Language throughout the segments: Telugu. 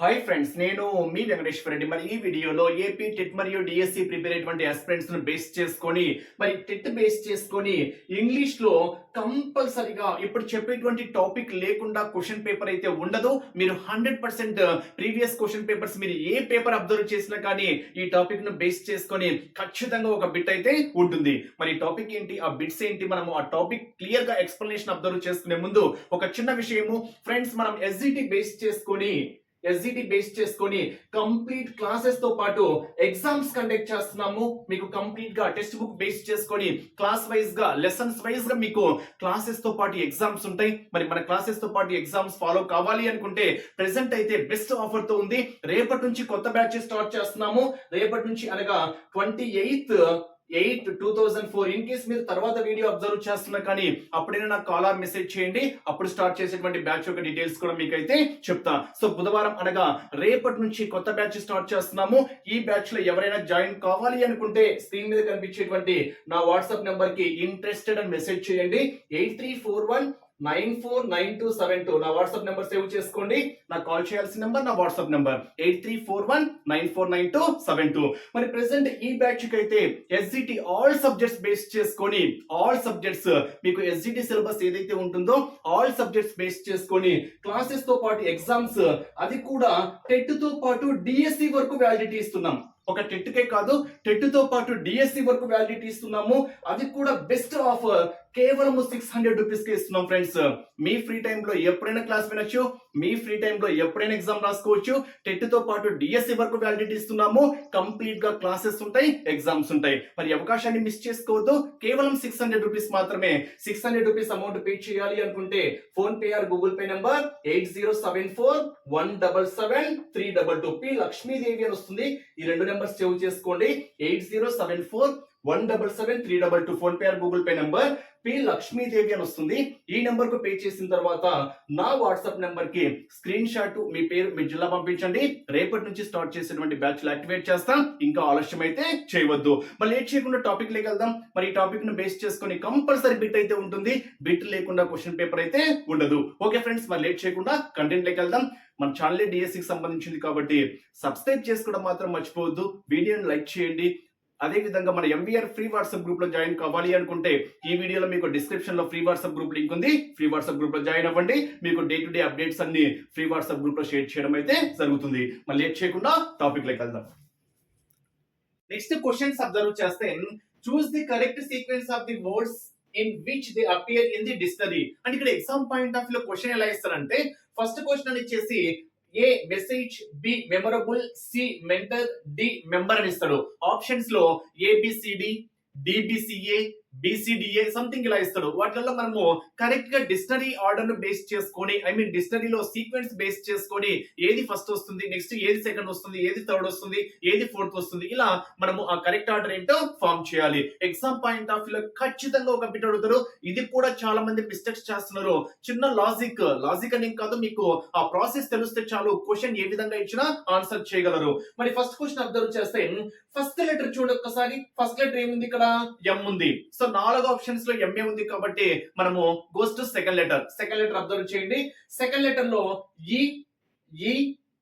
హాయ్ ఫ్రెండ్స్ నేను మీ వెంకటేశ్వర రెడ్డి. మరి ఈ వీడియోలో ఏపీ టెట్ మరియు డిఎస్సి ప్రిపేర్ అయినటువంటి అస్పిరెంట్స్ను బేస్ చేసుకొని మరి టెట్ బేస్ చేసుకొని ఇంగ్లీష్లో కంపల్సరిగా ఇప్పుడు చెప్పేటువంటి టాపిక్ లేకుండా క్వశ్చన్ పేపర్ అయితే ఉండదు. మీరు hundred percent previous question papers మీరు ఏ పేపర్ అబ్జర్వ్ చేసినా కానీ ఈ టాపిక్ను బేస్ చేసుకొని ఖచ్చితంగా ఒక బిట్ అయితే ఉంటుంది. మరి టాపిక్ ఏంటి? ఆ బిట్స్ ఏంటి? మనము ఆ టాపిక్ క్లియర్గా ఎక్స్ప్లెనేషన్ అబ్జర్వ్ చేసుకునే ముందు ఒక చిన్న విషయము. ఫ్రెండ్స్ మనం ఎస్జిటి బేస్ చేసుకొని ఎస్జిటి బేస్ చేసుకొని కంప్లీట్ క్లాసెస్తో పాటు ఎగ్జామ్స్ కండక్ట్ చేస్తున్నాము. మీకు కంప్లీట్గా టెక్స్ట్ బుక్ బేస్ చేసుకొని క్లాస్ వైజ్గా లెసన్స్ వైజ్గా మీకు క్లాసెస్తో పాటు ఎగ్జామ్స్ ఉంటాయి. మరి మన క్లాసెస్తో పాటు ఎగ్జామ్స్ ఫాలో కావాలి అనుకుంటే ప్రెసెంట్ అయితే బెస్ట్ ఆఫర్తో ఉంది. రేపటి నుంచి కొత్త బ్యాచ్ స్టార్ట్ చేస్తున్నాము. రేపటి నుంచి అనగా twenty eighth eight two thousand four. In case మీరు తర్వాత వీడియో అబ్జర్వ్ చేస్తున్నా కానీ అప్పుడైనా నాకు కాలర్ మెసేజ్ చేయండి. అప్పుడు స్టార్ట్ చేసేటువంటి బ్యాచ్ యొక్క డీటెయిల్స్ కూడా మీకు అయితే చెప్తా. సో బుధవారం అనగా రేపటి నుంచి కొత్త బ్యాచ్ స్టార్ట్ చేస్తున్నాము. ఈ బ్యాచ్లో ఎవరైనా జాయిన్ కావాలి అనుకుంటే స్క్రీన్ మీద కనిపించేటువంటి నా వాట్సాప్ నెంబర్కి ఇంట్రెస్టెడ్ అని మెసేజ్ చేయండి. Eight three four one nine four nine two seven two. నా వాట్సాప్ నెంబర్ సేవ్ చేసుకోండి. నాకు కాల్ చేయాల్సిన నెంబర్ నా WhatsApp number. Eight three four one nine four nine two seven two. మరి ప్రెసెంట్ ఈ బ్యాచ్కి అయితే ఎస్జిటి ఆల్ సబ్జెక్ట్స్ బేస్ చేసుకొని ఆల్ సబ్జెక్ట్స్ మీకు ఎస్జిటి సిలబస్ ఏదైతే ఉంటుందో ఆల్ సబ్జెక్ట్స్ బేస్ చేసుకొని క్లాసెస్తో పాటు ఎగ్జామ్స్ అది కూడా టెట్తో పాటు డిఎస్సి వరకు వ్యాలిడిటీ ఇస్తున్నాం. ఒక టెట్కే కాదు టెట్తో పాటు డిఎస్సి వరకు వ్యాలిడిటీ ఇస్తున్నాము. అది కూడా బెస్ట్ ఆఫర్ కేవలం సిక్స్ హండ్రెడ్ రూపీస్కి ఇస్తున్నాం ఫ్రెండ్స్ మీ ఫ్రీ టైంలో ఎప్పుడైనా క్లాస్ వినొచ్చు మీ ఫ్రీ టైంలో ఎప్పుడైనా ఎగ్జామ్ రాసుకోవచ్చు. టెట్తో పాటు డిఎస్సి వరకు వ్యాలిడిటీ ఇస్తున్నాము. కంప్లీట్గా క్లాసెస్ ఉంటాయి ఎగ్జామ్స్ ఉంటాయి. మరి అవకాశాన్ని మిస్ చేసుకోవద్దు. కేవలం సిక్స్ హండ్రెడ్ రూపీస్ మాత్రమే. Six hundred rupees amount pay చేయాలి అనుకుంటే PhonePe or Google pay number eight zero seven four one double seven three double two P Lakshmidevi అని వస్తుంది. ఈ రెండు నెంబర్స్ సేవ్ చేసుకోండి. Eight zero seven four one double seven three double two PhonePe or Google pay number P Lakshmidevi అని వస్తుంది. ఈ నెంబర్కు పే చేసిన తర్వాత నా వాట్సాప్ నెంబర్కి స్క్రీన్ షాట్ మీ పేరు మీ జిల్లా పంపించండి. రేపటి నుంచి స్టార్ట్ చేసినటువంటి బ్యాచ్ యాక్టివేట్ చేస్తాం. ఇంకా ఆలస్యం అయితే చేయవద్దు. మరి లేట్ చేయకుండా టాపిక్ లేకెళ్దాం మరి ఈ టాపిక్ను బేస్ చేసుకుని కంపల్సరీ బిట్ అయితే ఉంటుంది. బిట్ లేకుండా క్వశ్చన్ పేపర్ అయితే ఉండదు. ఓకే ఫ్రెండ్స్ మరి లేట్ చేయకుండా కంటెంట్ లేకి వెళ్దాం. మన ఛానల్ డిఎస్సికి సంబంధించింది కాబట్టి సబ్స్క్రైబ్ చేసుకోవడం మాత్రం మర్చిపోవద్దు. వీడియోని లైక్ చేయండి. అదేవిధంగా మన ఎంబీఆర్ ఫ్రీ వాట్సాప్ గ్రూప్లో జాయిన్ కావాలి అనుకుంటే ఈ వీడియోలో మీకు డిస్క్రిప్షన్లో ఫ్రీ వాట్సాప్ గ్రూప్ లింక్ ఉంది. ఫ్రీ వాట్సాప్ గ్రూప్లో జాయిన్ అవ్వండి. మీకు డే టు డే అప్డేట్స్ అన్ని ఫ్రీ వాట్సాప్ గ్రూప్లో షేర్ చేయడం అయితే జరుగుతుంది. మళ్ళీ లేట్ చేయకుండా టాపిక్ లైక్ వెళ్దాం. నెక్స్ట్ క్వశ్చన్స్ అబ్జర్వ్ చేస్తే choose the correct sequence of the words in which the appear in the dictionary అంటే ఇక్కడ ఎగ్జామ్ పాయింట్ ఆఫ్లో క్వశ్చన్ ఎలా ఇస్తారంటే ఫస్ట్ క్వశ్చన్ అని ఇచ్చేసి A message B memorable C mentor D member అని ఇస్తాడు. ఆప్షన్స్లో ఏబిసిడి డిబిసిఏ బీసీడీఏ సంథింగ్ ఇలా ఇస్తాడు. వాటిల్లో మనము కరెక్ట్గా డిక్షనరీ ఆర్డర్ను బేస్ చేసుకొని ఐ మీన్ డిక్షనరీలో సీక్వెన్స్ బేస్ చేసుకొని ఏది ఫస్ట్ వస్తుంది నెక్స్ట్ ఏది సెకండ్ వస్తుంది ఏది థర్డ్ వస్తుంది ఏది ఫోర్త్ వస్తుంది ఇలా మనము ఆ కరెక్ట్ ఆర్డర్ ఏంటో ఫామ్ చేయాలి. ఎగ్జామ్ పాయింట్ ఆఫ్ వ్యూలో ఖచ్చితంగా ఒక బిట్ అడుగుతారు. ఇది కూడా చాలా మంది మిస్టేక్స్ చేస్తున్నారు. చిన్న లాజిక్ లాజిక్ అని కాదు మీకు ఆ ప్రాసెస్ తెలిస్తే చాలు క్వశ్చన్ ఏ విధంగా ఇచ్చినా ఆన్సర్ చేయగలరు. మరి ఫస్ట్ క్వశ్చన్ అబ్జర్వ్ చేస్తే ఫస్ట్ లెటర్ చూడొక్కసారి ఫస్ట్ లెటర్ ఏముంది ఇక్కడ? ఎం ఉంది. సో నాలుగు ఆప్షన్స్లో ఎంఏ ఉంది కాబట్టి మనము goes to second letter second letter observe చేయండి. సెకండ్ లెటర్లో ఈ ఈ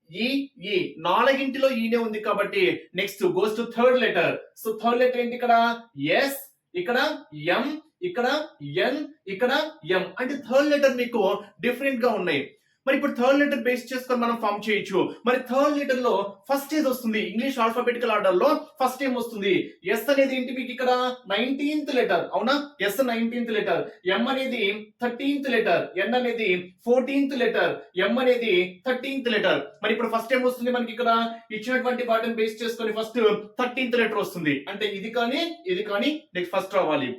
ఈ ఈ నాలుగింటిలో e ఈనే ఉంది కాబట్టి next goes to third letter so third letter ఏంటి ఇక్కడ? ఎస్ ఇక్కడ ఎం ఇక్కడ ఎన్ ఇక్కడ ఎం అంటే థర్డ్ లెటర్ మీకు డిఫరెంట్గా ఉన్నాయి. మరి ఇప్పుడు థర్డ్ లెటర్ బేస్ చేసుకొని మనం ఫామ్ చేయొచ్చు. మరి థర్డ్ లెటర్లో ఫస్ట్ ఏది వస్తుంది? ఇంగ్లీష్ ఆల్ఫాబెటికల్ ఆర్డర్లో ఫస్ట్ ఏం వస్తుంది? ఎస్ అనేది ఏంటి మీకు ఇక్కడ? నైన్టీన్త్ లెటర్ అవునా? ఎస్ నైన్టీన్త్ లెటర్ ఎం అనేది థర్టీన్త్ లెటర్ ఎన్ అనేది ఫోర్టీన్త్ లెటర్ ఎం అనేది థర్టీన్త్ లెటర్ మరి ఇప్పుడు ఫస్ట్ ఏం వస్తుంది మనకి ఇక్కడ? ఇచ్చినటువంటి వాటిని బేస్ చేసుకొని ఫస్ట్ థర్టీన్త్ లెటర్ వస్తుంది. అంటే ఇది కానీ ఇది కానీ నెక్స్ట్ ఫస్ట్ రావాలి.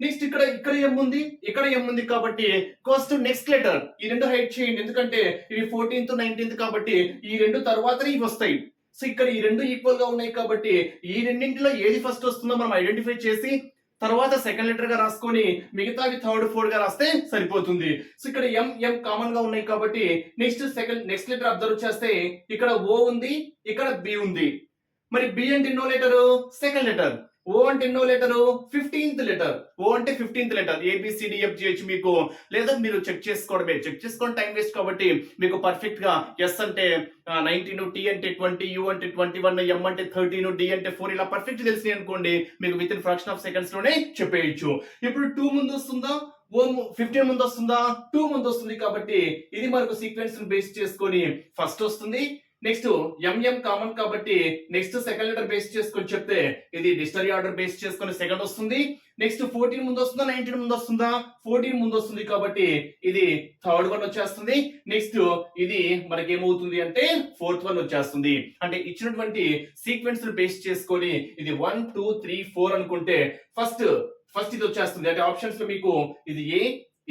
నెక్స్ట్ ఇక్కడ ఇక్కడ ఏముంది ఇక్కడ ఏముంది కాబట్టి కోస్ట్ నెక్స్ట్ లెటర్ ఈ రెండు హైడ్ చేయండి ఎందుకంటే ఇవి ఫోర్టీన్త్ నైన్టీన్త్ కాబట్టి ఈ రెండు తర్వాతనే ఇవి వస్తాయి. సో ఇక్కడ ఈ రెండు ఈక్వల్గా ఉన్నాయి కాబట్టి ఈ రెండింటిలో ఏది ఫస్ట్ వస్తుందో మనం ఐడెంటిఫై చేసి తర్వాత సెకండ్ లెటర్గా రాసుకొని మిగతావి థర్డ్ ఫోర్త్గా రాస్తే సరిపోతుంది. సో ఇక్కడ ఎం ఎం కామన్గా ఉన్నాయి కాబట్టి next second next letter observe చేస్తే ఇక్కడ ఓ ఉంది ఇక్కడ బి ఉంది. మరి బి అంటే ఎన్నో లెటర్ సెకండ్ లెటర్ ఓ అంటే ఎన్నో లెటరు? Fifteenth letter. ఓ అంటే ఫిఫ్టీన్త్ లెటర్. ఏబిసిడిఎఫ్జిహెచ్ మీకు లేదా మీరు చెక్ చేసుకోవడమే. చెక్ చేసుకోవడం టైం వేస్ట్ కాబట్టి మీకు పర్ఫెక్ట్గా ఎస్ అంటే నైన్టీన్ టీ అంటే ట్వంటీ యూ అంటే ట్వంటీ వన్ ఎం అంటే థర్టీన్ డి అంటే ఫోర్ ఇలా పర్ఫెక్ట్ తెలిసి అనుకోండి మీకు విత్ ఇన్ ఫ్రాక్షన్ ఆఫ్ సెకండ్స్లోనే చెప్పేయచ్చు. ఇప్పుడు టూ ముందు వస్తుందా? ఓ ఫిఫ్టీన్ ముందు వస్తుందా? టూ ముందు వస్తుంది కాబట్టి ఇది మనకు సీక్వెన్స్ బేస్ చేసుకొని ఫస్ట్ వస్తుంది. నెక్స్ట్ ఎంఎం కామన్ కాబట్టి నెక్స్ట్ సెకండ్ లెటర్ బేస్ చేసుకొని చెప్తే ఇది డిస్టరీ ఆర్డర్ బేస్ చేసుకొని సెకండ్ వస్తుంది. నెక్స్ట్ ఫోర్టీన్ ముందు వస్తుందా నైన్టీన్ ముందు వస్తుందా ఫోర్టీన్ ముందు వస్తుంది కాబట్టి ఇది థర్డ్ వన్ వచ్చేస్తుంది. నెక్స్ట్ ఇది మనకి ఏమవుతుంది అంటే ఫోర్త్ వన్ వచ్చేస్తుంది. అంటే ఇచ్చినటువంటి సీక్వెన్స్ బేస్ చేసుకొని ఇది వన్ టూ త్రీ ఫోర్ అనుకుంటే ఫస్ట్ ఫస్ట్ ఇది వచ్చేస్తుంది. అంటే ఆప్షన్స్లో మీకు ఇది ఏ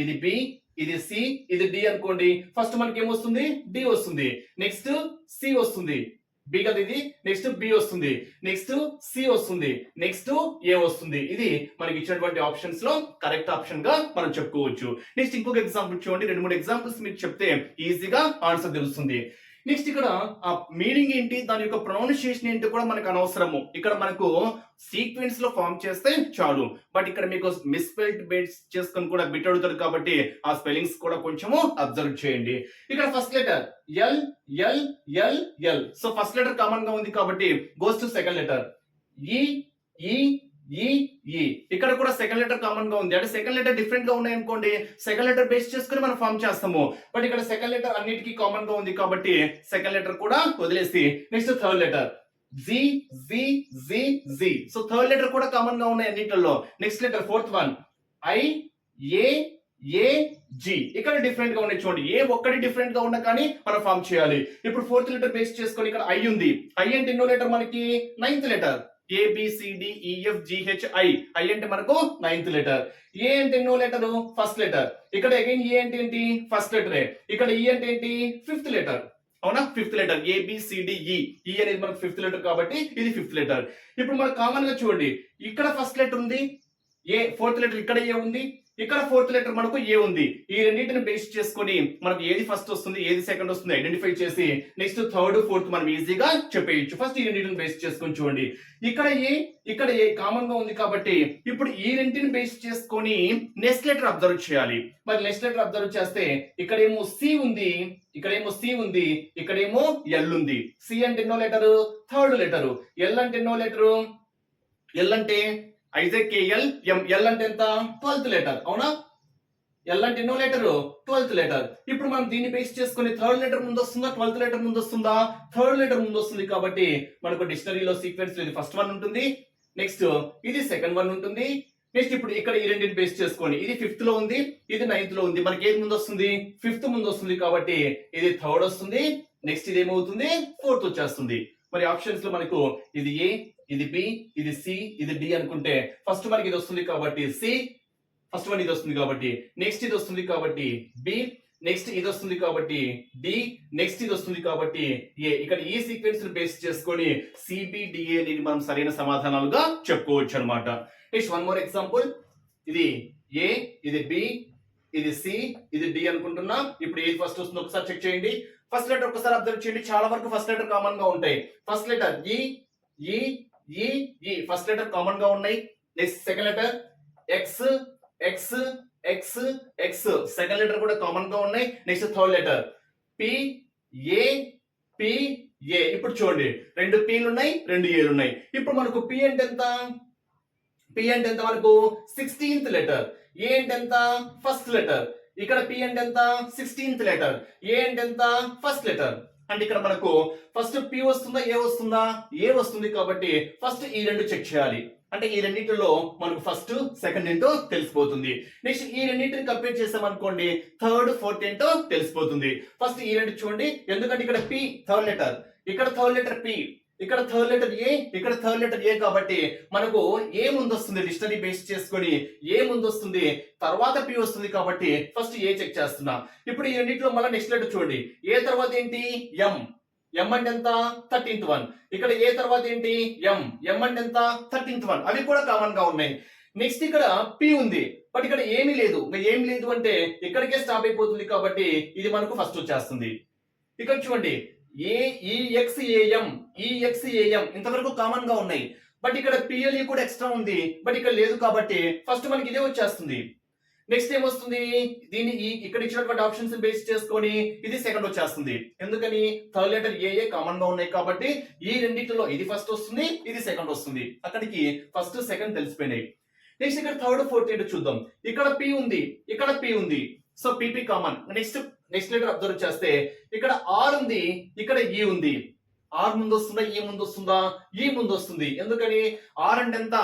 ఇది బి ఇది సి ఇది డి అనుకోండి. ఫస్ట్ మనకి ఏమొస్తుంది డి వస్తుంది. నెక్స్ట్ సి వస్తుంది. బి కదా ఇది. నెక్స్ట్ బి వస్తుంది. నెక్స్ట్ సి వస్తుంది. నెక్స్ట్ ఏ వస్తుంది. ఇది మనకి ఇచ్చినటువంటి ఆప్షన్స్లో కరెక్ట్ ఆప్షన్గా మనం చెప్పుకోవచ్చు. నెక్స్ట్ ఇంకొక ఎగ్జాంపుల్ చూడండి. రెండు మూడు ఎగ్జాంపుల్స్ మీకు చెప్తే ఈజీగా ఆన్సర్ తెలుస్తుంది. నెక్స్ట్ ఇక్కడ ఆ మీనింగ్ ఏంటి? దాని యొక్క ప్రొనౌన్సియేషన్ ఏంటి కూడా మనకు అనవసరము. ఇక్కడ మనకు సీక్వెన్స్లో ఫామ్ చేస్తే చాలు. బట్ ఇక్కడ మీకు మిస్పెల్ట్ బేట్స్ చేసుకొని కూడా బిట్ అడుగుతారు కాబట్టి ఆ స్పెల్లింగ్స్ కూడా కొంచెము అబ్జర్వ్ చేయండి. ఇక్కడ first letter L L L L so first letter కామన్గా ఉంది కాబట్టి గోస్ టు సెకండ్ లెటర్ ఈ ఈ ఈ ఈ. ఇక్కడ కూడా సెకండ్ లెటర్ కామన్గా ఉంది. అంటే సెకండ్ లెటర్ డిఫరెంట్గా ఉన్నాయి అనుకోండి సెకండ్ లెటర్ బేస్ చేసుకుని మనం ఫామ్ చేస్తాము. బట్ ఇక్కడ సెకండ్ లెటర్ అన్నిటికీ కామన్గా ఉంది కాబట్టి సెకండ్ లెటర్ కూడా వదిలేసి next third letter G G G G so third letter కూడా కామన్గా ఉన్నాయి అన్నిటిలో next letter fourth one I A A G ఇక్కడ డిఫరెంట్గా ఉన్నాయి చూడండి. ఏ ఒక్కటి డిఫరెంట్గా ఉన్నా కానీ మనం ఫామ్ చేయాలి. ఇప్పుడు ఫోర్త్ లెటర్ బేస్ చేసుకొని ఇక్కడ ఐ ఉంది. ఐ అంటే ఎన్నో లెటర్ మనకి? Ninth letter A B C D E F G H I I అంటే మనకు నైన్త్ లెటర్ ఏ అంటే ఎన్నో లెటర్ ఫస్ట్ లెటర్ ఇక్కడ అగైన్ ఏ అంటే ఏంటి? ఫస్ట్ లెటరే ఇక్కడ ఈ అంటే ఏంటి? ఫిఫ్త్ లెటర్ అవునా? Fifth letter A B C D E E అనేది మనకు ఫిఫ్త్ లెటర్ కాబట్టి ఇది ఫిఫ్త్ లెటర్ ఇప్పుడు మనకు కామన్గా చూడండి. ఇక్కడ ఫస్ట్ లెటర్ ఉంది. ఏ ఫోర్త్ లెటర్ ఇక్కడ ఏ ఉంది. ఇక్కడ ఫోర్త్ లెటర్ మనకు ఏ ఉంది? ఈ రెండింటిని బేస్ చేసుకొని మనకు ఏది ఫస్ట్ వస్తుంది ఏది సెకండ్ వస్తుంది ఐడెంటిఫై చేసి నెక్స్ట్ థర్డ్ ఫోర్త్ మనం ఈజీగా చెప్పేయచ్చు. ఫస్ట్ ఈ రెండింటిని బేస్ చేసుకొని చూడండి. ఇక్కడ ఏ ఇక్కడ ఏ కామన్గా ఉంది కాబట్టి ఇప్పుడు ఈ రెండింటిని బేస్ చేసుకొని నెక్స్ట్ లెటర్ అబ్జర్వ్ చేయాలి. మరి నెక్స్ట్ లెటర్ అబ్జర్వ్ చేస్తే ఇక్కడేమో సి ఉంది ఇక్కడేమో సి ఉంది ఇక్కడేమో ఎల్ ఉంది. సి అంటే ఎన్నో లెటర్ థర్డ్ లెటర్ ఎల్ అంటే ఎన్నో లెటర్ ఎల్ అంటే I J K L M L అంటే ఎంత? ట్వెల్త్ లెటర్ అవునా? ఎల్ అంటే ఎన్నో లెటర్? Twelfth letter. ఇప్పుడు మనం దీన్ని బేస్ చేసుకుని థర్డ్ లెటర్ ముందు వస్తుందా ట్వెల్త్ లెటర్ ముందు వస్తుందా థర్డ్ లెటర్ ముందు వస్తుంది కాబట్టి మనకు డిక్షనరీలో సీక్వెన్స్ ఇది ఫస్ట్ వన్ ఉంటుంది. నెక్స్ట్ ఇది సెకండ్ వన్ ఉంటుంది. నెక్స్ట్ ఇప్పుడు ఇక్కడ ఈ రెండింటిని బేస్ చేసుకోండి ఇది ఫిఫ్త్లో ఉంది ఇది నైన్త్లో ఉంది. మనకి ఏది ముందు వస్తుంది ఫిఫ్త్ ముందు వస్తుంది కాబట్టి ఇది థర్డ్ వస్తుంది. నెక్స్ట్ ఇది ఏమవుతుంది? ఫోర్త్ వచ్చేస్తుంది. మరి ఆప్షన్స్లో మనకు ఇది ఏ ఇది బి ఇది సి ఇది డి అనుకుంటే ఫస్ట్ మనకి ఇది వస్తుంది కాబట్టి సి ఫస్ట్ వన్ ఇది వస్తుంది కాబట్టి నెక్స్ట్ ఇది వస్తుంది కాబట్టి బి నెక్స్ట్ ఇది వస్తుంది కాబట్టి డి నెక్స్ట్ ఇది వస్తుంది కాబట్టి ఏ ఇక్కడ ఈ సీక్వెన్స్ బేస్ చేసుకొని సిబిడిఏ అనేది మనం సరైన సమాధానాలుగా చెప్పుకోవచ్చు అనమాట నెక్స్ట్ వన్ మోర్ ఎగ్జాంపుల్ ఇది ఏ ఇది బి ఇది సి ఇది డి అనుకుంటున్నా. ఇప్పుడు ఏది ఫస్ట్ వస్తుందో ఒకసారి చెక్ చేయండి. ఫస్ట్ లెటర్ ఒకసారి అబ్జర్వ్ చేయండి. చాలా వరకు ఫస్ట్ లెటర్ కామన్గా ఉంటాయి. ఫస్ట్ లెటర్ ఈ ఈ ఈ ఈ. ఫస్ట్ లెటర్ కామన్గా ఉన్నాయి. Next second letter X X X X second letter కూడా కామన్గా ఉన్నాయి. Next third letter P A P A ఇప్పుడు చూడండి. రెండు పీలు ఉన్నాయి రెండు ఏలు ఉన్నాయి. ఇప్పుడు మనకు పి అంటే ఎంత? పి అంటే ఎంత మనకు? సిక్స్టీన్త్ లెటర్ ఏ అంటే ఎంత? ఫస్ట్ లెటర్ ఇక్కడ పి అంటే ఎంత? సిక్స్టీన్త్ లెటర్ ఏ అంటే ఎంత? ఫస్ట్ లెటర్ అంటే ఇక్కడ మనకు ఫస్ట్ పి వస్తుందా ఏ వస్తుందా? ఏ వస్తుంది కాబట్టి ఫస్ట్ ఈ రెండు చెక్ చేయాలి. అంటే ఈ రెండింటిలో మనకు ఫస్ట్ సెకండ్ ఏంటో తెలిసిపోతుంది. నెక్స్ట్ ఈ రెండింటిని కంపేర్ చేసామనుకోండి థర్డ్ ఫోర్త్ ఏంటో తెలిసిపోతుంది. ఫస్ట్ ఈ రెండు చూడండి ఎందుకంటే ఇక్కడ పి థర్డ్ లెటర్ ఇక్కడ థర్డ్ లెటర్ పి ఇక్కడ థర్డ్ లెటర్ ఏ ఇక్కడ థర్డ్ లెటర్ ఏ కాబట్టి మనకు ఏ ముందు వస్తుంది డిక్షనరీ బేస్ చేసుకొని ఏ ముందు వస్తుంది తర్వాత పి వస్తుంది కాబట్టి ఫస్ట్ ఏ చెక్ చేస్తున్నా. ఇప్పుడు ఈ రెండింటిలో మళ్ళీ నెక్స్ట్ లెటర్ చూడండి. ఏ తర్వాత ఏంటి? ఎం ఎం అంటే ఎంత? థర్టీన్త్ వన్ ఇక్కడ ఏ తర్వాత ఏంటి? ఎం ఎం అంటే ఎంత? థర్టీన్త్ వన్ అవి కూడా కామన్గా ఉన్నాయి. నెక్స్ట్ ఇక్కడ పి ఉంది. బట్ ఇక్కడ ఏమీ లేదు. ఏం లేదు అంటే ఇక్కడికే స్టాప్ అయిపోతుంది కాబట్టి ఇది మనకు ఫస్ట్ వచ్చేస్తుంది. ఇక్కడ చూడండి. ఏ ఈఎక్స్ఏఎం ఈఎక్స్ఏఎం ఇంతవరకు కామన్గా ఉన్నాయి. బట్ ఇక్కడ పిఎల్ఈ కూడా ఎక్స్ట్రా ఉంది. బట్ ఇక్కడ లేదు కాబట్టి ఫస్ట్ మనకి ఇదే వచ్చేస్తుంది. నెక్స్ట్ ఏమొస్తుంది దీన్ని ఈ ఇక్కడ ఇచ్చినటువంటి ఆప్షన్స్ బేస్ చేసుకొని ఇది సెకండ్ వచ్చేస్తుంది. ఎందుకని? థర్డ్ లెటర్ ఏ ఏ కామన్గా ఉన్నాయి కాబట్టి ఈ రెండింటిలో ఇది ఫస్ట్ వస్తుంది ఇది సెకండ్ వస్తుంది. అక్కడికి ఫస్ట్ సెకండ్ తెలిసిపోయినాయి. నెక్స్ట్ ఇక్కడ థర్డ్ ఫోర్త్ ఏంటో చూద్దాం. ఇక్కడ పి ఉంది ఇక్కడ పి ఉంది. So P P common next next letter observe చేస్తే ఇక్కడ ఆర్ ఉంది ఇక్కడ ఈ ఉంది. ఆర్ ముందు వస్తుందా ఈ e ముందు వస్తుందా ఈ e ముందు వస్తుంది ఎందుకని? ఆర్ అంటే ఎంత?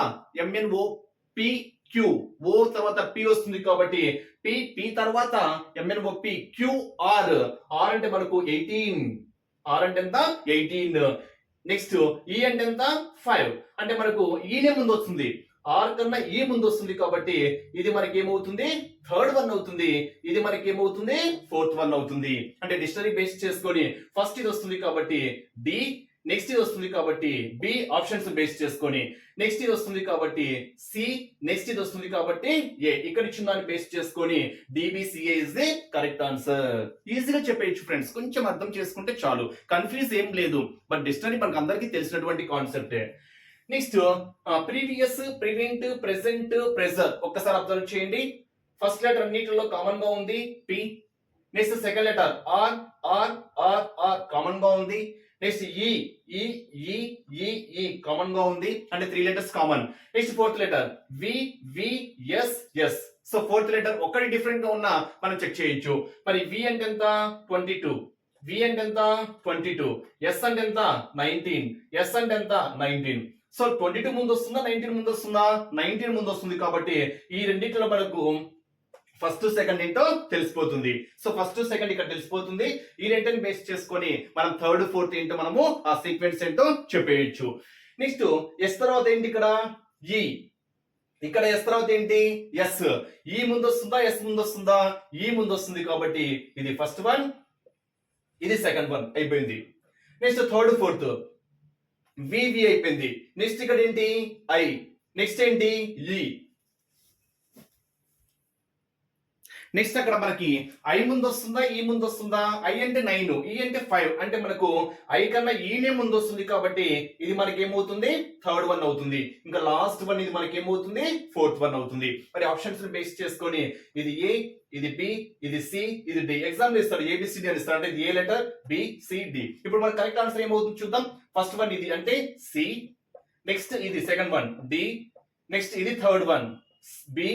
ఎంఎన్ఓ పి క్యూ ఓ తర్వాత పి వస్తుంది కాబట్టి పి పి తర్వాత M N O P Q R R అంటే మనకు ఎయిటీన్ ఆర్ అంటే ఎంత? ఎయిటీన్ నెక్స్ట్ ఈ అంటే ఎంత? ఫైవ్ అంటే మనకు ఈనే ముందు వస్తుంది ఆర్ కన్నా e ఈ ముందు వస్తుంది కాబట్టి ఇది మనకి ఏమవుతుంది థర్డ్ వన్ అవుతుంది. ఇది మనకి ఏమవుతుంది ఫోర్త్ వన్ అవుతుంది. అంటే డిక్షనరీ బేస్ చేసుకొని ఫస్ట్ ఇది వస్తుంది కాబట్టి డి నెక్స్ట్ ఇది వస్తుంది కాబట్టి బి ఆప్షన్స్ బేస్ చేసుకొని నెక్స్ట్ ఇది వస్తుంది కాబట్టి సి నెక్స్ట్ ఇది వస్తుంది కాబట్టి ఏ ఇక్కడ ఇచ్చిన దాన్ని బేస్ చేసుకొని DBCA is the correct answer ఈజీగా చెప్పేయచ్చు ఫ్రెండ్స్ కొంచెం అర్థం చేసుకుంటే చాలు. కన్ఫ్యూజ్ ఏం లేదు. బట్ డిక్షనరీ మనకు అందరికీ తెలిసినటువంటి కాన్సెప్టే next previous prevent present pressure ఒక్కసారి అబ్జర్వ్ చేయండి. ఫస్ట్ లెటర్ అన్నిటిలో కామన్గా ఉంది. P next second letter R R R R కామన్గా ఉంది. నెక్స్ట్ ఈ ఈ ఈ ఈ ఈ కామన్గా ఉంది. అంటే three letters common next fourth letter V V S S so fourth letter ఒక్కటి డిఫరెంట్గా ఉన్నా మనం చెక్ చేయొచ్చు. మరి వి అంటే ఎంత? ట్వంటీ టూ వి అంటే ఎంత? ట్వంటీ టూ ఎస్ అంటే ఎంత? నైన్టీన్ ఎస్ అంటే ఎంత? నైన్టీన్ సో ట్వంటీ టూ ముందు వస్తుందా నైన్టీన్ ముందు వస్తుందా నైన్టీన్ ముందు వస్తుంది కాబట్టి ఈ రెండింటిలో మనకు ఫస్ట్ సెకండ్ ఏంటో తెలిసిపోతుంది. సో ఫస్ట్ సెకండ్ ఇక్కడ తెలిసిపోతుంది. ఈ రెంటిని బేస్ చేసుకొని మనం థర్డ్ ఫోర్త్ ఏంటో మనము ఆ సీక్వెన్స్ ఏంటో చెప్పేయచ్చు. నెక్స్ట్ ఎస్ తర్వాత ఏంటి ఇక్కడ? ఈ ఇక్కడ ఎస్ తర్వాత ఏంటి? ఎస్ ఈ e ముందు వస్తుందా ఎస్ ముందు వస్తుందా ఈ e ముందు వస్తుంది కాబట్టి ఇది ఫస్ట్ వన్ ఇది సెకండ్ వన్ అయిపోయింది. నెక్స్ట్ థర్డ్ ఫోర్త్ వివి అయిపోయింది. నెక్స్ట్ ఇక్కడ ఏంటి? ఐ నెక్స్ట్ ఏంటి? E. ఈ నెక్స్ట్ అక్కడ మనకి ఐ ముందు వస్తుందా ఈ e ముందు వస్తుందా ఐ అంటే నైన్ ఈ e అంటే ఫైవ్ అంటే మనకు ఐ కన్నా ఈనే ముందు వస్తుంది కాబట్టి ఇది మనకి ఏమవుతుంది థర్డ్ వన్ అవుతుంది. ఇంకా లాస్ట్ వన్ ఇది మనకి ఏమవుతుంది ఫోర్త్ వన్ అవుతుంది. మరి ఆప్షన్స్ బేస్ చేసుకొని ఇది ఏ ఇది బి ఇది సి ఇది డి ఎగ్జామ్ ఇస్తాడు ఏబిసిడి అని ఇస్తాడు. అంటే ఇది A letter B C D ఇప్పుడు మన కరెక్ట్ ఆన్సర్ ఏమవుతుంది చూద్దాం. ఫస్ట్ వన్ ఇది అంటే సి నెక్స్ట్ ఇది సెకండ్ వన్ డి నెక్స్ట్ ఇది థర్డ్ వన్ బి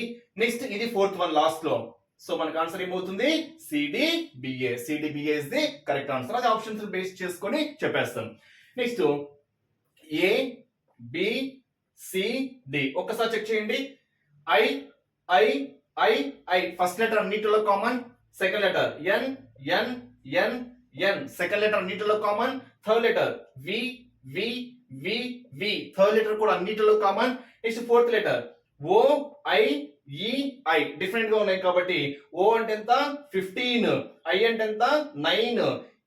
నెక్స్ట్ ఇది ఫోర్త్ వన్ లాస్ట్లో. సో మనకు ఆన్సర్ ఏమవుతుంది? CD BA CD BA is the correct answer అది ఆప్షన్స్ బేస్ చేసుకొని చెప్పేస్తాం. Next A B C D ఒక్కసారి చెక్ చేయండి. I I I I first letter అన్నిటిలో common second letter N N N N second letter అన్నిటిలో common third letter V V V V third letter కూడా అన్నిటిలో common next fourth letter O I E I డిఫరెంట్గా ఉన్నాయి కాబట్టి ఓ అంటే ఎంత? ఫిఫ్టీన్ ఐ అంటే ఎంత? నైన్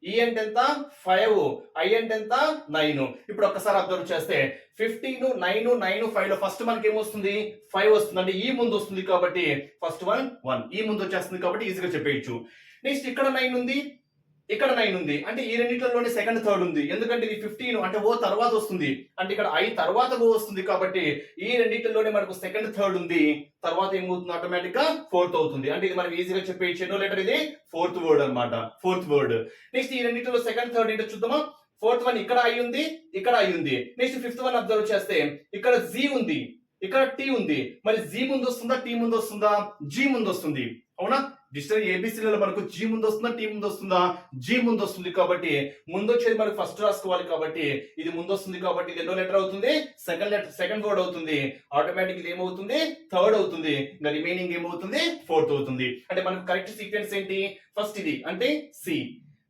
ఈ అంటే ఎంత? ఫైవ్ ఐ అంటే ఎంత? నైన్ ఇప్పుడు ఒక్కసారి అబ్జర్వ్ చేస్తే ఫిఫ్టీన్ నైన్ నైన్ ఫైవ్లో ఫస్ట్ మనకి ఏమొస్తుంది? ఫైవ్ వస్తుంది. అంటే ఈ ముందు వస్తుంది కాబట్టి ఫస్ట్ వన్ వన్ ఈ ముందు వచ్చేస్తుంది కాబట్టి ఈజీగా చెప్పేయచ్చు. నెక్స్ట్ ఇక్కడ నైన్ ఉంది. ఇక్కడ నైన్ ఉంది. అంటే ఈ రెండింటిలోనే సెకండ్ థర్డ్ ఉంది. ఎందుకంటే ఇది ఫిఫ్టీన్ అంటే ఓ తర్వాత వస్తుంది. అంటే ఇక్కడ ఐ తర్వాత ఓ వస్తుంది కాబట్టి ఈ రెండింటిలోనే మనకు సెకండ్ థర్డ్ ఉంది. తర్వాత ఏమవుతుంది? ఆటోమేటిక్గా ఫోర్త్ అవుతుంది. అంటే ఇది మనం ఈజీగా చెప్పేయచ్చు ఎన్నో లెటర్ ఇది ఫోర్త్ వర్డ్ అనమాట ఫోర్త్ వర్డ్ నెక్స్ట్ ఈ రెండింటిలో సెకండ్ థర్డ్ ఏంటో చూద్దామా? ఫోర్త్ వన్ ఇక్కడ ఐ ఉంది ఇక్కడ ఐ ఉంది. నెక్స్ట్ ఫిఫ్త్ వన్ అబ్జర్వ్ చేస్తే ఇక్కడ జీ ఉంది ఇక్కడ టీ ఉంది. మరి జీ ముందు వస్తుందా? టీ ముందు వస్తుందా? జీ ముందు వస్తుంది. అవునా? డిక్షనరీ ఏబిసిలలో మనకు జీ ముందు వస్తుందా టీ ముందు వస్తుందా జీ ముందు వస్తుంది కాబట్టి ముందు వచ్చేది మనకు ఫస్ట్ రాసుకోవాలి కాబట్టి ఇది ముందు వస్తుంది కాబట్టి ఇది ఎన్నో లెటర్ అవుతుంది? సెకండ్ లెటర్ సెకండ్ వర్డ్ అవుతుంది. ఆటోమేటిక్ ఇది ఏమవుతుంది? థర్డ్ అవుతుంది. ఇంకా రిమైనింగ్ ఏమవుతుంది? ఫోర్త్ అవుతుంది. అంటే మనకు కరెక్ట్ సీక్వెన్స్ ఏంటి? ఫస్ట్ ఇది అంటే సి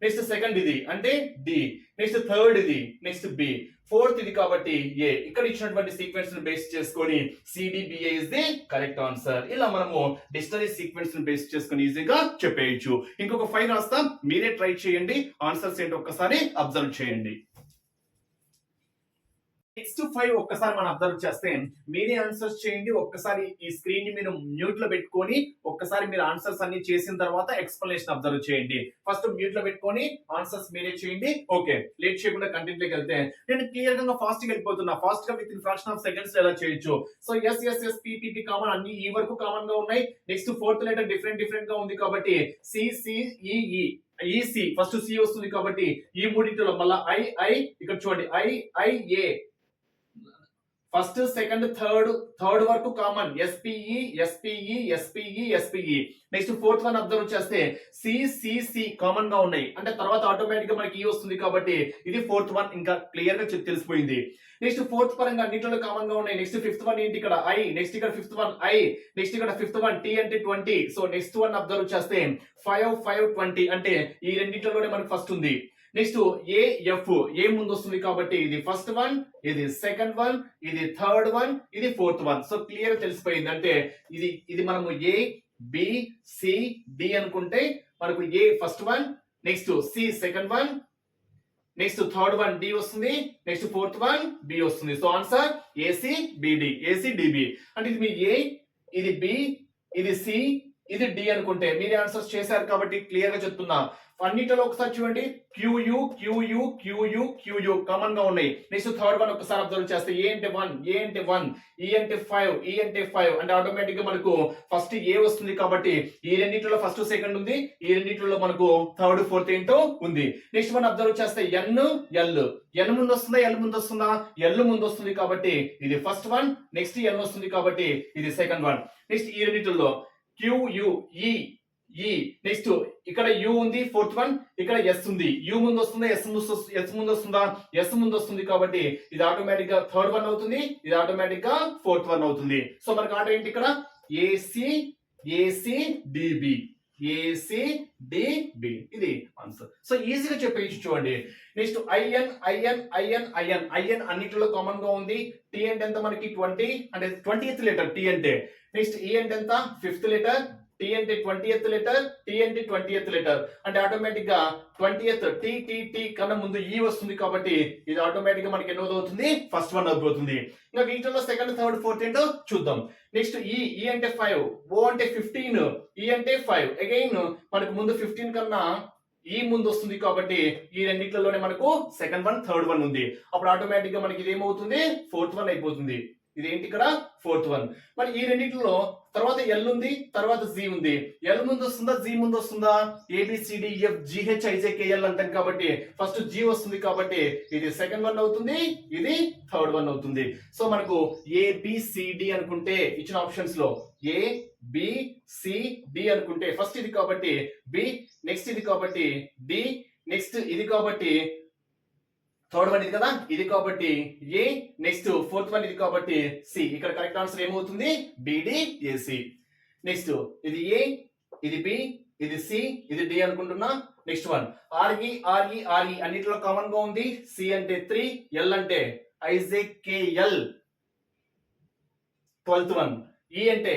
నెక్స్ట్ సెకండ్ ఇది అంటే డి నెక్స్ట్ థర్డ్ ఇది నెక్స్ట్ బి ఫోర్త్ ఇది కాబట్టి ఏ ఇక్కడ ఇచ్చినటువంటి సీక్వెన్స్ను బేస్ చేసుకొని CDBA is the correct answer ఇలా మనము డిస్టరీ సీక్వెన్స్ను బేస్ చేసుకొని ఈజీగా చెప్పేయచ్చు. ఇంకొక ఫైవ్ రాస్తాం మీరే ట్రై చేయండి ఆన్సర్స్ ఏంటి ఒక్కసారి అబ్జర్వ్ చేయండి. నెక్స్ట్ ఫైవ్ ఒక్కసారి మనం అబ్జర్వ్ చేస్తే మీరే ఆన్సర్స్ చేయండి. ఒక్కసారి ఈ స్క్రీన్ని మీరు మ్యూట్లో పెట్టుకొని ఒక్కసారి మీరు ఆన్సర్స్ అన్ని చేసిన తర్వాత ఎక్స్ప్లెనేషన్ అబ్జర్వ్ చేయండి. ఫస్ట్ మ్యూట్లో పెట్టుకొని ఆన్సర్స్ మీరే చేయండి. ఓకే లేట్ చేయకుండా కంటెంట్లోకి వెళ్తే నేను క్లియర్గా ఫాస్ట్గా వెళ్ళిపోతున్నా. ఫాస్ట్గా with in fraction of seconds ఎలా చేయొచ్చు? So S S S PPP common అన్ని ఈ వరకు కామన్గా ఉన్నాయి. నెక్స్ట్ ఫోర్త్ లెటర్ డిఫరెంట్ డిఫరెంట్గా ఉంది కాబట్టి సిసిఈఈ ఈసీ ఫస్ట్ సి వస్తుంది కాబట్టి ఈ మూడింటిలో మళ్ళీ ఐ ఐ ఇక్కడ చూడండి. I I A first second third third వరకు common. SPE SPE SPE SPE next fourth one observe చేస్తే సిసిసి కామన్గా ఉన్నాయి. అంటే తర్వాత ఆటోమేటిక్గా మనకి ఈ వస్తుంది కాబట్టి ఇది ఫోర్త్ వన్ ఇంకా క్లియర్గా తెలిసిపోయింది. నెక్స్ట్ ఫోర్త్ పరంగా అన్నింటిలో కామన్గా ఉన్నాయి. నెక్స్ట్ ఫిఫ్త్ వన్ ఏంటి ఇక్కడ? ఐ నెక్స్ట్ ఇక్కడ ఫిఫ్త్ వన్ ఐ నెక్స్ట్ ఇక్కడ ఫిఫ్త్ వన్ టీ అంటే twenty so next one observe చేస్తే ఫైవ్ ఫైవ్ ట్వంటీ అంటే ఈ రెండింటిలోనే మనకి ఫస్ట్ ఉంది. Next A F. ఏ ముందు వస్తుంది కాబట్టి ఇది ఫస్ట్ వన్ ఇది సెకండ్ వన్ ఇది థర్డ్ వన్ ఇది ఫోర్త్ వన్ సో క్లియర్ తెలిసిపోయింది. అంటే ఇది ఇది మనము ఏ బి సి డి అనుకుంటే మనకు A first one next C second one next third one D వస్తుంది నెక్స్ట్ ఫోర్త్ వన్ బి వస్తుంది. So answer AC BD AC DB అంటే ఇది మీ ఏ ఇది బి ఇది సి ఇది డి అనుకుంటే మీరు ఆన్సర్స్ చేశారు కాబట్టి క్లియర్గా చెప్తున్నా. అన్నిటిలో ఒకసారి చూడండి. క్యూయు క్యూయు క్యూయు క్యూయు కామన్గా ఉన్నాయి. నెక్స్ట్ థర్డ్ వన్ ఒకసారి అబ్జర్వ్ చేస్తే ఏ e e అంటే వన్ ఏ అంటే వన్ ఈ అంటే ఫైవ్ ఈ అంటే ఫైవ్ అంటే ఆటోమేటిక్గా మనకు ఫస్ట్ ఏ వస్తుంది కాబట్టి ఈ రెండింటిలో ఫస్ట్ సెకండ్ ఉంది. ఈ రెండింటిలో మనకు థర్డ్ ఫోర్త్ ఏంటో ఉంది. నెక్స్ట్ మనం అబ్జర్వ్ చేస్తే ఎన్ ఎల్ ఎన్ ముందు వస్తుందా? ఎల్ ముందు వస్తుందా? ఎల్ ముందు వస్తుంది కాబట్టి ఇది ఫస్ట్ వన్ నెక్స్ట్ ఎన్ వస్తుంది కాబట్టి ఇది సెకండ్ వన్ నెక్స్ట్ ఈ రెండింటిలో క్యూయు ఈ ఈ నెక్స్ట్ ఇక్కడ యు ఉంది ఫోర్త్ వన్ ఇక్కడ ఎస్ ఉంది. యు ముందు వస్తుందా ఎస్ ముందు ఎస్ ముందు వస్తుందా? ఎస్ ముందు వస్తుంది కాబట్టి ఇది ఆటోమేటిక్గా థర్డ్ వన్ అవుతుంది ఇది ఆటోమేటిక్గా ఫోర్త్ వన్ అవుతుంది. సో మనకి ఆట ఏంటి ఇక్కడ? AC AC DB AC DB ఇది ఆన్సర్ సో ఈజీగా చెప్పేసి చూడండి. Next IN IN IN IN IN అన్నిటిలో కామన్గా ఉంది. టీ అంటే ఎంత మనకి? ట్వంటీ అంటే ట్వంటీ లెటర్ టీ అంటే. నెక్స్ట్ ఈ e అంటే ఎంత? ఫిఫ్త్ లెటర్ టీ అంటే ట్వంటీ ఎత్ లెటర్ టీ అంటే ట్వంటీ ఎత్ లెటర్ అంటే ఆటోమేటిక్గా twenty eighth tea tea tea కన్నా ముందు ఈ వస్తుంది కాబట్టి ఇది ఆటోమేటిక్గా మనకి ఎన్నో అవుతుంది ఫస్ట్ వన్ అవుతుంది ఇంకా వీటిలో సెకండ్ థర్డ్ ఫోర్త్ ఏంటో చూద్దాం. నెక్స్ట్ ఈ ఈ అంటే ఫైవ్ ఓ అంటే ఫిఫ్టీన్ ఈ e అంటే ఫైవ్ అగైన్ మనకు ముందు ఫిఫ్టీన్ కన్నా ఈ ముందు వస్తుంది కాబట్టి ఈ రెండిట్లలోనే మనకు సెకండ్ వన్ థర్డ్ వన్ ఉంది. అప్పుడు ఆటోమేటిక్గా మనకి ఇది ఏమవుతుంది? ఫోర్త్ వన్ అయిపోతుంది. ఇది ఏంటి ఇక్కడ? Fourth one. మరి ఈ రెండింటిలో తర్వాత ఎల్ ఉంది తర్వాత జీ ఉంది. ఎల్ ముందు వస్తుందా జీ ముందు వస్తుందా? ఏబిసిడిఎఫ్ జిహెచ్ ఐజేకేఎల్ అంటాం కాబట్టి ఫస్ట్ జీ వస్తుంది కాబట్టి ఇది సెకండ్ వన్ అవుతుంది ఇది థర్డ్ వన్ అవుతుంది. సో మనకు ఏబిసిడి అనుకుంటే ఇచ్చిన ఆప్షన్స్లో ఏ బి సి డి అనుకుంటే ఫస్ట్ ఇది కాబట్టి బి నెక్స్ట్ ఇది కాబట్టి డి నెక్స్ట్ ఇది కాబట్టి థర్డ్ వన్ ఇది కదా? ఇది కాబట్టి ఏ? నెక్స్ట్ ఫోర్త్ వన్ ఇది కాబట్టి సి ఇక్కడ కరెక్ట్ ఆన్సర్ ఏమవుతుంది? బిడి ఏసి నెక్స్ట్ ఇది ఏ ఇది బి ఇది సి ఇది డి అనుకుంటున్నా. Next one R E R E R E అన్నిటిలో కామన్గా ఉంది. సి అంటే త్రీ ఎల్ అంటే I J K K L twelfth one E అంటే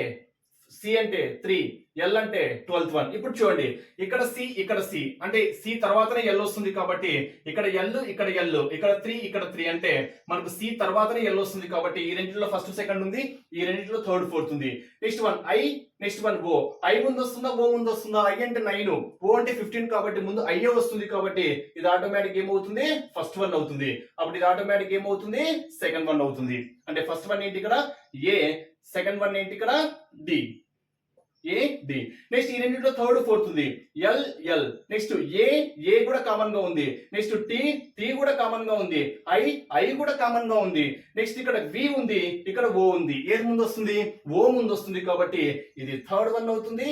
సి అంటే త్రీ ఎల్ అంటే ట్వెల్త్ వన్ ఇప్పుడు చూడండి ఇక్కడ సి ఇక్కడ సి అంటే సి తర్వాతనే ఎల్ వస్తుంది కాబట్టి ఇక్కడ ఎల్ ఇక్కడ ఎల్ ఇక్కడ త్రీ ఇక్కడ త్రీ అంటే మనకు సి తర్వాతనే ఎల్ వస్తుంది కాబట్టి ఈ రెండింటిలో ఫస్ట్ సెకండ్ ఉంది ఈ రెండింటిలో థర్డ్ ఫోర్త్ ఉంది. Next one I next one O I ముందు వస్తుందా ఓ ముందు వస్తుందా? ఐ అంటే నైన్ ఓ అంటే ఫిఫ్టీన్ కాబట్టి ముందు ఐఏ వస్తుంది కాబట్టి ఇది ఆటోమేటిక్ ఏమవుతుంది? ఫస్ట్ వన్ అవుతుంది. అప్పుడు ఇది ఆటోమేటిక్ ఏమవుతుంది? సెకండ్ వన్ అవుతుంది. అంటే ఫస్ట్ వన్ ఏంటి ఇక్కడ? ఏ సెకండ్ వన్ ఏంటి ఇక్కడ? డి ఏ డి నెక్స్ట్ ఈ రెండింటిలో థర్డ్ ఫోర్త్ ఉంది. L L next A A కూడా కామన్గా ఉంది. నెక్స్ట్ టి టి కూడా కామన్గా ఉంది. ఐ ఐ కూడా కామన్గా ఉంది. నెక్స్ట్ ఇక్కడ వి ఉంది ఇక్కడ ఓ ఉంది. ఏది ముందు వస్తుంది? ఓ ముందు వస్తుంది కాబట్టి ఇది థర్డ్ వన్ అవుతుంది.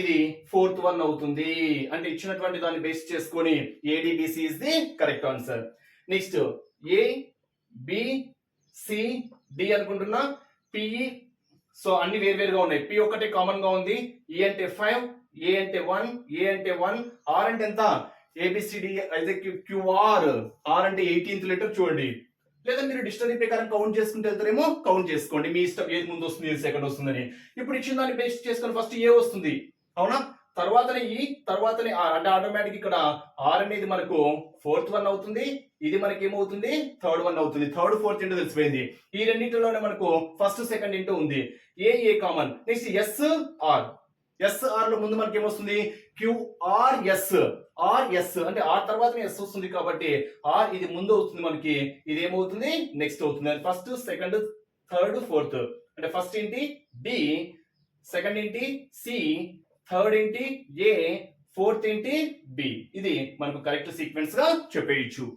ఇది ఫోర్త్ వన్ అవుతుంది. అంటే ఇచ్చినటువంటి దాన్ని బేస్ చేసుకొని ADBC is the correct answer next A B C D అనుకుంటున్నా. పిఈ సో అన్ని వేరువేరుగా ఉన్నాయి. పి ఒకటే కామన్గా ఉంది. ఈ అంటే ఫైవ్ ఏ అంటే వన్ ఏ అంటే వన్ ఆర్ అంటే ఎంత? ఏబిసిడి అయితే క్యూఆర్ ఆర్ అంటే ఎయిటీన్త్ లెటర్ చూడండి. లేదా మీరు డిక్షనరీ ప్రకారం కౌంట్ చేసుకుంటే వెళ్తారేమో? కౌంట్ చేసుకోండి. మీ ఇష్టం. ఏది ముందు వస్తుంది ఏది సెకండ్ వస్తుందని. ఇప్పుడు ఇచ్చిన దాన్ని బేస్ చేసుకొని ఫస్ట్ ఏ వస్తుంది. అవునా? తర్వాతనే ఈ తర్వాతనే ఆర్ అంటే ఆటోమేటిక్ ఇక్కడ ఆర్ అనేది మనకు ఫోర్త్ వన్ అవుతుంది. ఇది మనకి ఏమవుతుంది? థర్డ్ వన్ అవుతుంది. థర్డ్ ఫోర్త్ ఇంటూ తెలిసిపోయింది. ఈ రెండింటిలోనే మనకు ఫస్ట్ సెకండ్ ఇంటూ ఉంది. A A common next S R S ఆర్లో ముందు మనకి ఏమొస్తుంది? క్యూఆర్ ఎస్ ఆర్ ఎస్ అంటే ఆర్ తర్వాత ఎస్ వస్తుంది కాబట్టి ఆర్ ఇది ముందు అవుతుంది మనకి. ఇది ఏమవుతుంది? నెక్స్ట్ అవుతుంది. ఫస్ట్ సెకండ్ థర్డ్ ఫోర్త్ అంటే ఫస్ట్ ఏంటి? బి సెకండ్ ఏంటి? సి థర్డ్ ఏంటి? ఏ. ఫోర్త్ ఏంటి? బి. ఇది మనకు కరెక్ట్ సీక్వెన్స్గా చెప్పేయచ్చు.